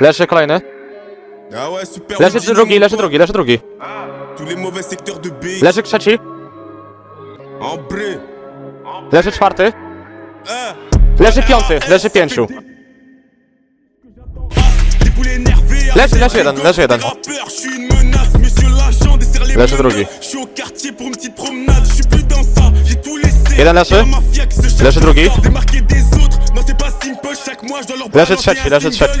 Leży kolejny. Leży drugi, leży drugi, leży drugi. Leży trzeci. Leży czwarty. Leży piąty, leży pięciu. Leży, leży jeden, leży jeden. Leży drugi. Jeden leży. Leży drugi. Leży trzeci, leży trzeci.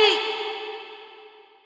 ঠিক